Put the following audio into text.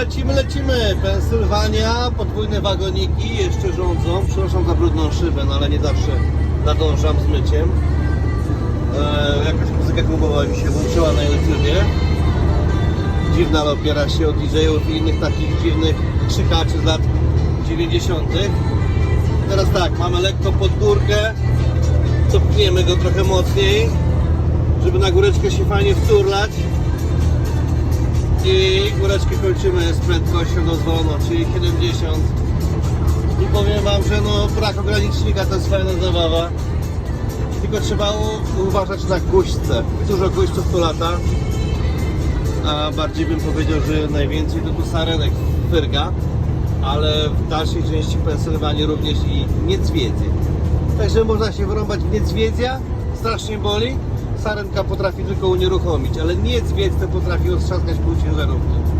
lecimy, lecimy. Pensylwania, podwójne wagoniki jeszcze rządzą. Przepraszam za brudną szybę, no ale nie zawsze nadążam z myciem. E, jakaś muzyka klubowa mi się włączyła na YouTubie. Dziwna, ale opiera się o DJ-ów i innych takich dziwnych krzykaczy z lat 90. Teraz tak, mamy lekko pod górkę. Cofniemy go trochę mocniej, żeby na góreczkę się fajnie wturlać. I góreczkę kończymy z prędkością dozwoloną, czyli 70. I powiem Wam, że no brak ogranicznika to jest fajna zabawa. Tylko trzeba uważać na guźce. Dużo guźców tu lata. A bardziej bym powiedział, że najwięcej to tu sarenek wyrga. Ale w dalszej części Pensylwanii również i niedźwiedzie. Także można się wyrąbać w niedźwiedzia, strasznie boli. Sarenka potrafi tylko unieruchomić, ale niedźwiedź to potrafi roztrzaskać pół ciężarówki.